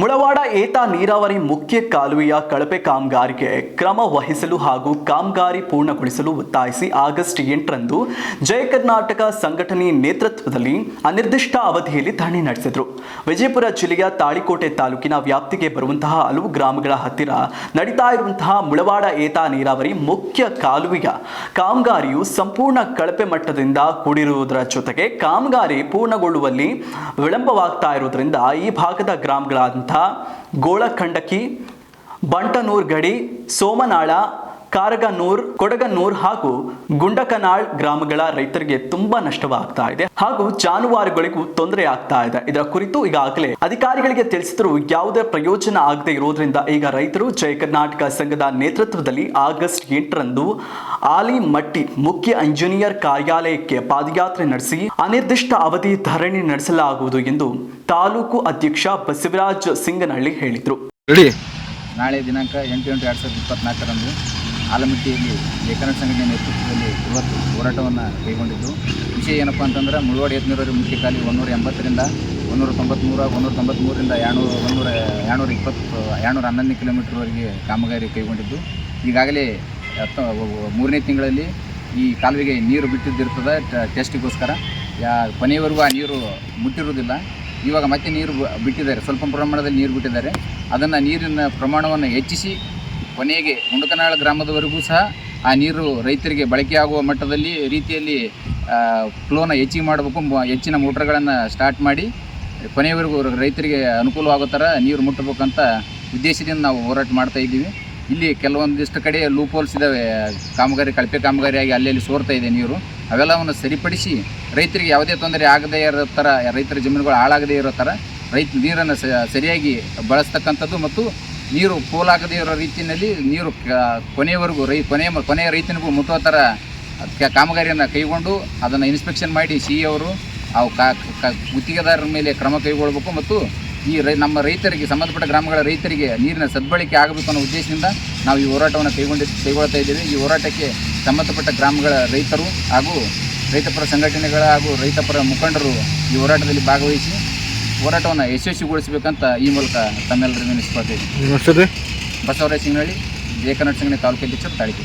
ಮುಳವಾಡ ಏತ ನೀರಾವರಿ ಮುಖ್ಯ ಕಾಲುವೆಯ ಕಳಪೆ ಕಾಮಗಾರಿಗೆ ಕ್ರಮ ವಹಿಸಲು ಹಾಗೂ ಕಾಮಗಾರಿ ಪೂರ್ಣಗೊಳಿಸಲು ಒತ್ತಾಯಿಸಿ ಆಗಸ್ಟ್ ಎಂಟರಂದು ಜಯ ಕರ್ನಾಟಕ ಸಂಘಟನೆ ನೇತೃತ್ವದಲ್ಲಿ ಅನಿರ್ದಿಷ್ಟ ಅವಧಿಯಲ್ಲಿ ಧರಣಿ ನಡೆಸಿದರು. ವಿಜಯಪುರ ಜಿಲ್ಲೆಯ ತಾಳಿಕೋಟೆ ತಾಲೂಕಿನ ವ್ಯಾಪ್ತಿಗೆ ಬರುವಂತಹ ಹಲವು ಗ್ರಾಮಗಳ ಹತ್ತಿರ ನಡೀತಾ ಇರುವಂತಹ ಮುಳವಾಡ ಏತ ನೀರಾವರಿ ಮುಖ್ಯ ಕಾಲುವೆಯ ಕಾಮಗಾರಿಯು ಸಂಪೂರ್ಣ ಕಳಪೆ ಮಟ್ಟದಿಂದ ಕೂಡಿರುವುದರ ಜೊತೆಗೆ ಕಾಮಗಾರಿ ಪೂರ್ಣಗೊಳ್ಳುವಲ್ಲಿ ವಿಳಂಬವಾಗ್ತಾ ಇರುವುದರಿಂದ ಈ ಭಾಗದ ಗ್ರಾಮಗಳಾದಂಥ ಗೋಳಖಂಡಕಿ ಬಂಟನೂರ್ ಗಡಿ ಸೋಮನಾಳ ಕಾರಗನೂರ್ ಕೊಡಗನೂರ್ ಹಾಗೂ ಗುಂಡಕನಾಳ್ ಗ್ರಾಮಗಳ ರೈತರಿಗೆ ತುಂಬಾ ನಷ್ಟವಾಗ್ತಾ ಇದೆ ಹಾಗೂ ಜಾನುವಾರುಗಳಿಗೂ ತೊಂದರೆ ಆಗ್ತಾ ಇದೆ. ಇದರ ಕುರಿತು ಈಗಾಗಲೇ ಅಧಿಕಾರಿಗಳಿಗೆ ತಿಳಿಸಿದ್ರು ಯಾವುದೇ ಪ್ರಯೋಜನ ಆಗದೆ ಇರೋದ್ರಿಂದ ಈಗ ರೈತರು ಜಯ ಕರ್ನಾಟಕ ಸಂಘದ ನೇತೃತ್ವದಲ್ಲಿ ಆಗಸ್ಟ್ ಎಂಟರಂದು ಆಲಿಮಟ್ಟಿ ಮುಖ್ಯ ಇಂಜಿನಿಯರ್ ಕಾರ್ಯಾಲಯಕ್ಕೆ ಪಾದಯಾತ್ರೆ ನಡೆಸಿ ಅನಿರ್ದಿಷ್ಟ ಅವಧಿ ಧರಣಿ ನಡೆಸಲಾಗುವುದು ಎಂದು ತಾಲೂಕು ಅಧ್ಯಕ್ಷ ಬಸವರಾಜ್ ಸಿಂಗನಹಳ್ಳಿ ಹೇಳಿದರು. ನಾಳೆ ದಿನಾಂಕ ಎಂಟು ಎಂಟು ಎರಡು ಸಾವಿರದ ಇಪ್ಪತ್ನಾಲ್ಕರಂದು ಆಲಮಟ್ಟಿಯಲ್ಲಿ ಲೇಖನ ಸಂಘಟನೆ ನೇತೃತ್ವದಲ್ಲಿ ಇವತ್ತು ಹೋರಾಟವನ್ನು ಕೈಗೊಂಡಿದ್ದು. ವಿಷಯ ಏನಪ್ಪ ಅಂತಂದ್ರೆ ಮುಳುವಾಡಿ ಯತ್ನೂರವರೆಗೆ ಮುಖ್ಯ ಖಾಲಿ ಒಂದೂರ ಎಂಬತ್ತರಿಂದ ಒಂದೂರ ತೊಂಬತ್ತ್ಮೂರು ಒಂದೂರ ತೊಂಬತ್ತ್ಮೂರರಿಂದ ಎರಡುನೂರ ಒಂದೂರ ಎರಡುನೂರ ಇಪ್ಪತ್ತು ಎರಡುನೂರ ಹನ್ನೊಂದನೇ ಕಿಲೋಮೀಟ್ರ್ವರೆಗೆ ಕಾಮಗಾರಿ ಕೈಗೊಂಡಿದ್ದು. ಈಗಾಗಲೇ ಹತ್ತ, ಮೂರನೇ ತಿಂಗಳಲ್ಲಿ ಈ ಕಾಲುವೆಗೆ ನೀರು ಬಿಟ್ಟಿದ್ದಿರ್ತದೆ ಟೆಸ್ಟಿಗೋಸ್ಕರ. ಯಾ ಕೊನೆಯವರೆಗೂ ಆ ನೀರು ಮುಟ್ಟಿರುವುದಿಲ್ಲ. ಇವಾಗ ಮತ್ತೆ ನೀರು ಬಿಟ್ಟಿದ್ದಾರೆ. ಸ್ವಲ್ಪ ಪ್ರಮಾಣದಲ್ಲಿ ನೀರು ಬಿಟ್ಟಿದ್ದಾರೆ. ಅದನ್ನು ನೀರಿನ ಪ್ರಮಾಣವನ್ನು ಹೆಚ್ಚಿಸಿ ಕೊನೆಗೆ ಮುಂಡಕನಾಳ ಗ್ರಾಮದವರೆಗೂ ಸಹ ಆ ನೀರು ರೈತರಿಗೆ ಬಳಕೆಯಾಗುವ ಮಟ್ಟದಲ್ಲಿ ರೀತಿಯಲ್ಲಿ ಫ್ಲೋನ ಹೆಚ್ಚಿಗೆ ಮಾಡಬೇಕು ಹೆಚ್ಚಿನ ಮೋಟ್ರ್ಗಳನ್ನು ಸ್ಟಾರ್ಟ್ ಮಾಡಿ ಕೊನೆಯವರೆಗೂ ರೈತರಿಗೆ ಅನುಕೂಲವಾಗೋ ಥರ ನೀರು ಮುಟ್ಟಬೇಕಂತ ಉದ್ದೇಶದಿಂದ ನಾವು ಹೋರಾಟ ಮಾಡ್ತಾ ಇದ್ದೀವಿ. ಇಲ್ಲಿ ಕೆಲವೊಂದಿಷ್ಟು ಕಡೆ ಲೂಪ್ ಹೋಲ್ಸ್ ಇದ್ದಾವೆ. ಕಾಮಗಾರಿ, ಕಳಪೆ ಕಾಮಗಾರಿಯಾಗಿ ಅಲ್ಲಲ್ಲಿ ಸೋರ್ತಾ ಇದೆ ನೀರು. ಅವೆಲ್ಲವನ್ನು ಸರಿಪಡಿಸಿ ರೈತರಿಗೆ ಯಾವುದೇ ತೊಂದರೆ ಆಗದೇ ಇರೋ ಥರ, ರೈತರ ಜಮೀನುಗಳು ಹಾಳಾಗದೇ ಇರೋ ಥರ ರೈತ ನೀರನ್ನು ಸರಿಯಾಗಿ ಬಳಸ್ತಕ್ಕಂಥದ್ದು ಮತ್ತು ನೀರು ಪೋಲಾಗದೇ ಇರೋ ರೀತಿಯಲ್ಲಿ ನೀರು ಕೊನೆಯವರೆಗೂ ರೈ ಕೊನೆ ಕೊನೆಯ ರೈತನಿಗೂ ಮುಟ್ಟುವ ಥರ ಕಾಮಗಾರಿಯನ್ನು ಕೈಗೊಂಡು ಅದನ್ನು ಇನ್ಸ್ಪೆಕ್ಷನ್ ಮಾಡಿ ಸಿ ಅವರು ಅವು ಗುತ್ತಿಗೆದಾರರ ಮೇಲೆ ಕ್ರಮ ಕೈಗೊಳ್ಳಬೇಕು ಮತ್ತು ಈ ರೈ ನಮ್ಮ ರೈತರಿಗೆ, ಸಂಬಂಧಪಟ್ಟ ಗ್ರಾಮಗಳ ರೈತರಿಗೆ ನೀರಿನ ಸದ್ಬಳಕೆ ಆಗಬೇಕು ಅನ್ನೋ ಉದ್ದೇಶದಿಂದ ನಾವು ಈ ಹೋರಾಟವನ್ನು ಕೈಗೊಂಡಿ ಕೈಗೊಳ್ತಾ ಇದ್ದೇವೆ. ಈ ಹೋರಾಟಕ್ಕೆ ಸಂಬಂಧಪಟ್ಟ ಗ್ರಾಮಗಳ ರೈತರು ಹಾಗೂ ರೈತಪರ ಸಂಘಟನೆಗಳ ಹಾಗೂ ರೈತಪರ ಮುಖಂಡರು ಈ ಹೋರಾಟದಲ್ಲಿ ಭಾಗವಹಿಸಿ ಹೋರಾಟವನ್ನು ಯಶಸ್ವಿಗೊಳಿಸಬೇಕಂತ ಈ ಮೂಲಕ ತಮ್ಮೆಲ್ಲರಿಗೂ ವಿನಿಸ್ಕೊಳ್ತಾ ಬಸವರಾಜ್ ಸಿಂಗ್ನಳ್ಳಿ ಜಯ ಕನ್ನಡ ಸಂಘಟನೆ ತಾಲೂಕು ಅಧ್ಯಕ್ಷರು ತಾಳಿಕೆ